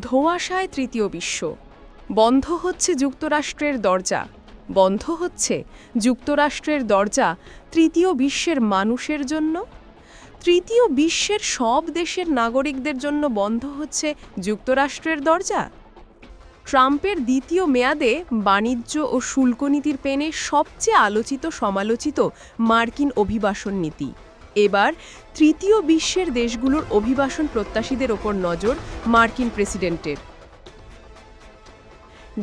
ধোঁয়াশায় তৃতীয় বিশ্ব। বন্ধ হচ্ছে যুক্তরাষ্ট্রের দরজা। বন্ধ হচ্ছে যুক্তরাষ্ট্রের দরজা তৃতীয় বিশ্বের মানুষের জন্য? তৃতীয় বিশ্বের সব দেশের নাগরিকদের জন্য বন্ধ হচ্ছে যুক্তরাষ্ট্রের দরজা? ট্রাম্পের দ্বিতীয় মেয়াদে বাণিজ্য ও শুল্ক নীতির পেনে সবচেয়ে আলোচিত সমালোচিত মার্কিন অভিবাসন নীতি। এবার তৃতীয় বিশ্বের দেশগুলোর অভিবাসন প্রত্যাশীদের ওপর নজর মার্কিন প্রেসিডেন্টের।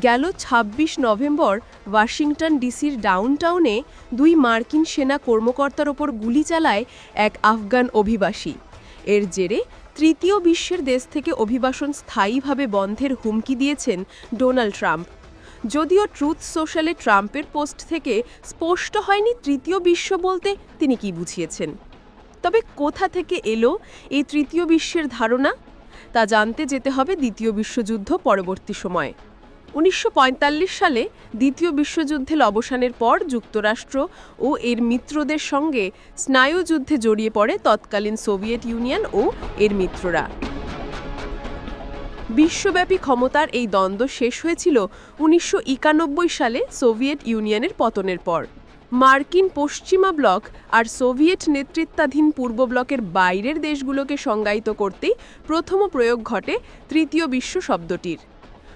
গেল ২৬ নভেম্বর ওয়াশিংটন ডিসির ডাউনটাউনে দুই মার্কিন সেনা কর্মকর্তার ওপর গুলি চালায় এক আফগান অভিবাসী। এর জেরে তৃতীয় বিশ্বের দেশ থেকে অভিবাসন স্থায়ীভাবে বন্ধের হুমকি দিয়েছেন ডোনাল্ড ট্রাম্প। যদিও ট্রুথ সোশ্যালে ট্রাম্পের পোস্ট থেকে স্পষ্ট হয়নি তৃতীয় বিশ্ব বলতে তিনি কি বুঝিয়েছেন। তবে কোথা থেকে এলো এই তৃতীয় বিশ্বের ধারণা? তা জানতে যেতে হবে দ্বিতীয় বিশ্বযুদ্ধ পরবর্তী সময়ে। উনিশশো পঁয়তাল্লিশ সালে দ্বিতীয় বিশ্বযুদ্ধের অবসানের পর যুক্তরাষ্ট্র ও এর মিত্রদের সঙ্গে স্নায়ুযুদ্ধে জড়িয়ে পড়ে তৎকালীন সোভিয়েত ইউনিয়ন ও এর মিত্ররা। বিশ্বব্যাপী ক্ষমতার এই দ্বন্দ্ব শেষ হয়েছিল উনিশশো একানব্বই সালে সোভিয়েত ইউনিয়নের পতনের পর। মার্কিন পশ্চিমা ব্লক আর সোভিয়েট নেতৃত্বাধীন পূর্ব ব্লকের বাইরের দেশগুলোকে সংজ্ঞায়িত করতেই প্রথম প্রয়োগ ঘটে তৃতীয় বিশ্ব শব্দটির।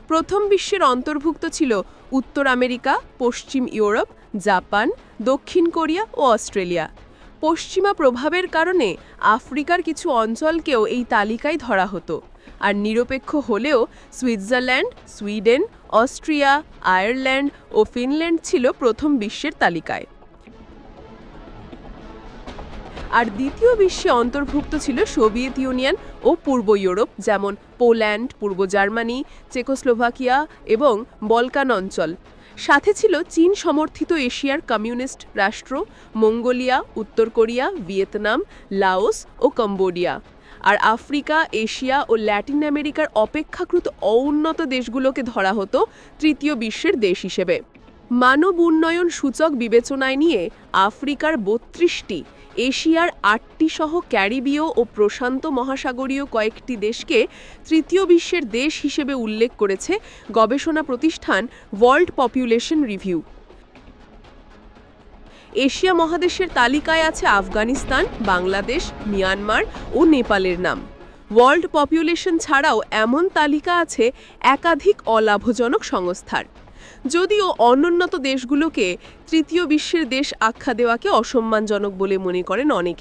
প্রথম বিশ্বের অন্তর্ভুক্ত ছিল উত্তর আমেরিকা, পশ্চিম ইউরোপ, জাপান, দক্ষিণ কোরিয়া ও অস্ট্রেলিয়া। পশ্চিমা প্রভাবের কারণে আফ্রিকার কিছু অঞ্চলকেও এই তালিকায় ধরা হতো। আর নিরপেক্ষ হলেও সুইজারল্যান্ড সুইডেন, অস্ট্রিয়া, আয়ারল্যান্ড ও ফিনল্যান্ড ছিল প্রথম বিশ্বের তালিকায়। আর দ্বিতীয় বিশ্বে অন্তর্ভুক্ত ছিল সোভিয়েত ইউনিয়ন ও পূর্ব ইউরোপ, যেমন পোল্যান্ড, পূর্ব জার্মানি, চেকোস্লোভাকিয়া এবং বলকান অঞ্চল। সাথে ছিল চীন সমর্থিত এশিয়ার কমিউনিস্ট রাষ্ট্র, মঙ্গোলিয়া, উত্তর কোরিয়া, ভিয়েতনাম, লাওস ও কম্বোডিয়া। আর আফ্রিকা, এশিয়া ও ল্যাটিন আমেরিকার অপেক্ষাকৃত অউন্নত দেশগুলোকে ধরা হতো তৃতীয় বিশ্বের দেশ হিসেবে। মানব উন্নয়ন সূচক বিবেচনায় নিয়ে আফ্রিকার বত্রিশটি, এশিয়ার আটটি সহ ক্যারিবীয় ও প্রশান্ত মহাসাগরীয় কয়েকটি দেশকে তৃতীয় বিশ্বের দেশ হিসেবে উল্লেখ করেছে গবেষণা প্রতিষ্ঠান ওয়ার্ল্ড পপুলেশন রিভিউ। এশিয়া মহাদেশের তালিকায় আছে আফগানিস্তান, বাংলাদেশ, মিয়ানমার ও নেপালের নাম। ওয়ার্ল্ড পপুলেশন ছাড়াও এমন তালিকা আছে একাধিক অলাভজনক সংস্থার। যদিও অনুন্নত দেশগুলোকে তৃতীয় বিশ্বের দেশ আখ্যা দেওয়াকে অসম্মানজনক বলে মনে করেন অনেকে